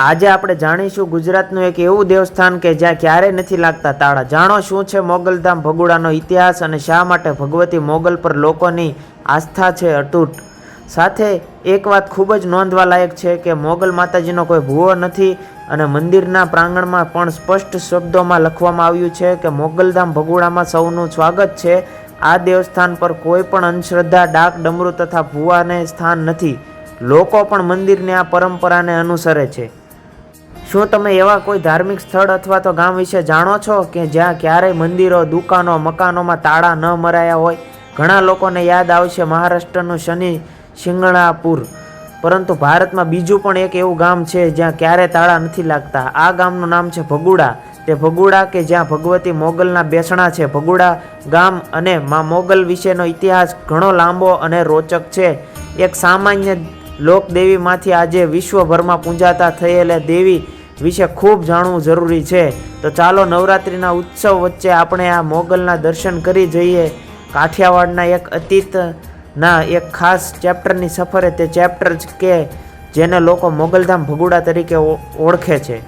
આજે આપણે જાણીશું ગુજરાતનું એક એવું દેવસ્થાન કે જ્યાં ક્યારેય નથી લાગતા તાળા. જાણો શું છે મોગલધામ ભગુડાનો ઇતિહાસ અને શા માટે ભગવતી મોગલ પર લોકોની આસ્થા છે અતૂટ? સાથે એક વાત ખૂબ જ નોંધવા લાયક છે કે મોગલ માતાજીનો કોઈ ભૂવો નથી અને મંદિરના પ્રાંગણમાં પણ સ્પષ્ટ શબ્દોમાં લખવામાં આવ્યું છે કે મોગલધામ ભગુડામાં સૌનું સ્વાગત છે. આ દેવસ્થાન પર કોઈ પણ અંધશ્રદ્ધા, ડાક, ડમરૂ તથા ભૂવાને સ્થાન નથી. લોકો પણ મંદિરની આ પરંપરાને અનુસરે છે. શું તમે એવા કોઈ ધાર્મિક સ્થળ અથવા તો ગામ વિશે જાણો છો કે જ્યાં ક્યારેય મંદિરો, દુકાનો, મકાનોમાં તાળા ન મરાયા હોય? ઘણા લોકોને યાદ આવશે મહારાષ્ટ્રનું શનિ શિંગણાપુર. પરંતુ ભારતમાં બીજું પણ એક એવું ગામ છે જ્યાં ક્યારે તાળા નથી લાગતા. આ ગામનું નામ છે ભગુડા. તે ભગુડા કે જ્યાં ભગવતી મોગલના બેસણા છે. ભગુડા ગામ અને માં મોગલ વિશેનો ઇતિહાસ ઘણો લાંબો અને રોચક છે. એક સામાન્ય લોકદેવીમાંથી આજે વિશ્વભરમાં પૂંજાતા થયેલા દેવી વિશે ખૂબ જાણવું જરૂરી છે. તો ચાલો નવરાત્રિના ઉત્સવ વચ્ચે આપણે આ મોગલના દર્શન કરી જઈએ. કાઠિયાવાડના એક અતીતના એક ખાસ ચેપ્ટરની સફરે તે ચેપ્ટર કે જેને લોકો મોગલધામ ભગુડા તરીકે ઓળખે છે.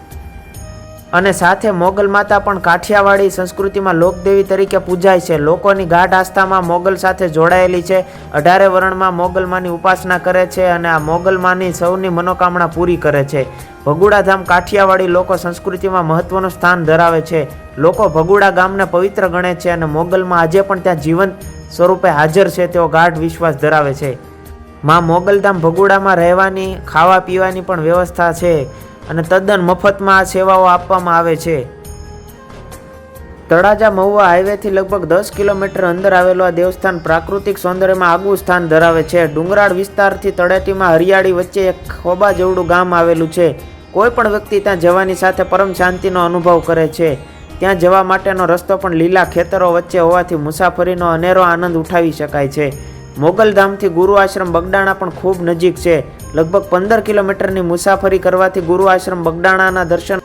અને સાથે મોગલ માતા પણ કાઠિયાવાડી સંસ્કૃતિમાં લોકદેવી તરીકે પૂજાય છે. લોકોની ગાઢ આસ્થામાં મોગલ સાથે જોડાયેલી છે. અઢારે વર્ણમાં મોગલમાની ઉપાસના કરે છે અને આ મોગલમાની સૌની મનોકામના પૂરી કરે છે. ભગુડાધામ કાઠિયાવાડી લોકો સંસ્કૃતિમાં મહત્વનું સ્થાન ધરાવે છે. લોકો ભગુડા ગામને પવિત્ર ગણે છે અને મોગલમાં આજે પણ ત્યાં જીવંત સ્વરૂપે હાજર છે તેઓ ગાઢ વિશ્વાસ ધરાવે છે. માં મોગલધામ ભગુડામાં રહેવાની ખાવા પીવાની પણ વ્યવસ્થા છે. અને તદ્દન મફતમાં આ સેવાઓ આપવામાં આવે છે. તળાજા મહુવા હાઈવેથી લગભગ દસ કિલોમીટર અંદર આવેલું આ દેવસ્થાન પ્રાકૃતિક સૌંદર્યમાં આગવું સ્થાન ધરાવે છે. ડુંગરાળ વિસ્તારથી તળેટીમાં હરિયાળી વચ્ચે એક ખોબા જેવડું ગામ આવેલું છે. કોઈ પણ વ્યક્તિ ત્યાં જવાની સાથે પરમ શાંતિનો અનુભવ કરે છે. ત્યાં જવા માટેનો રસ્તો પણ લીલા ખેતરો વચ્ચે હોવાથી મુસાફરીનો અનેરો આનંદ ઉઠાવી શકાય છે. મોગલધામથી ગુરુ આશ્રમ બગડાણા પણ ખૂબ નજીક છે. લગભગ પંદર કિલોમીટરની મુસાફરી કરવાથી ગુરુ આશ્રમ બગડાણાના દર્શન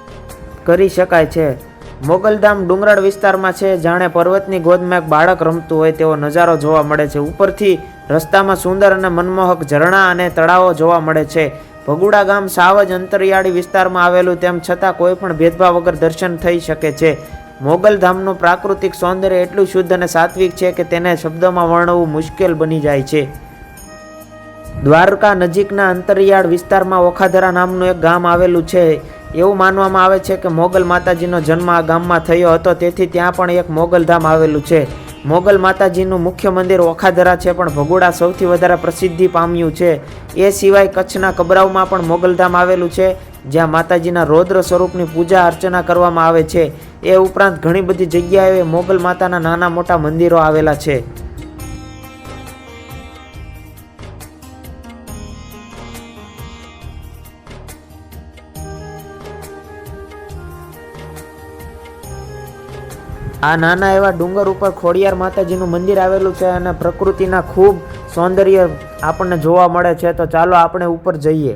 કરી શકાય છે. મોગલધામ ડુંગરાળ વિસ્તારમાં છે, જાણે પર્વતની ગોદમાં એક બાળક રમતું હોય તેવો નજારો જોવા મળે છે. ઉપરથી રસ્તામાં સુંદર અને મનમોહક ઝરણા અને તળાવો જોવા મળે છે. ભગુડા ગામ સાવ જ અંતરિયાળી વિસ્તારમાં આવેલું તેમ છતાં કોઈ પણ ભેદભાવ વગર દર્શન થઈ શકે છે. મોગલધામનું પ્રાકૃતિક સૌંદર્ય એટલું શુદ્ધ અને સાત્વિક છે કે તેને શબ્દોમાં વર્ણવવું મુશ્કેલ બની જાય છે. દ્વારકા નજીકના અંતરિયાળ વિસ્તારમાં ઓખાધરા નામનું એક ગામ આવેલું છે. એવું માનવામાં આવે છે કે મોગલ માતાજીનો જન્મ આ ગામમાં થયો હતો, તેથી ત્યાં પણ એક મોગલધામ આવેલું છે. મોગલ માતાજીનું મુખ્ય મંદિર ઓખાધરા છે, પણ ભગોડા સૌથી વધારે પ્રસિદ્ધિ પામ્યું છે. એ સિવાય કચ્છના કબરાવમાં પણ મોગલધામ આવેલું છે, જ્યાં માતાજીના રૌદ્ર સ્વરૂપની પૂજા અર્ચના કરવામાં આવે છે. એ ઉપરાંત ઘણી બધી જગ્યાએ મોગલ માતાના નાના મોટા મંદિરો આવેલા છે. આ નાના એવા ડુંગર ઉપર ખોડિયાર માતાજીનું મંદિર આવેલું છે અને પ્રકૃતિના ખૂબ સૌંદર્ય આપણને જોવા મળે છે. તો ચાલો આપણે ઉપર જઈએ.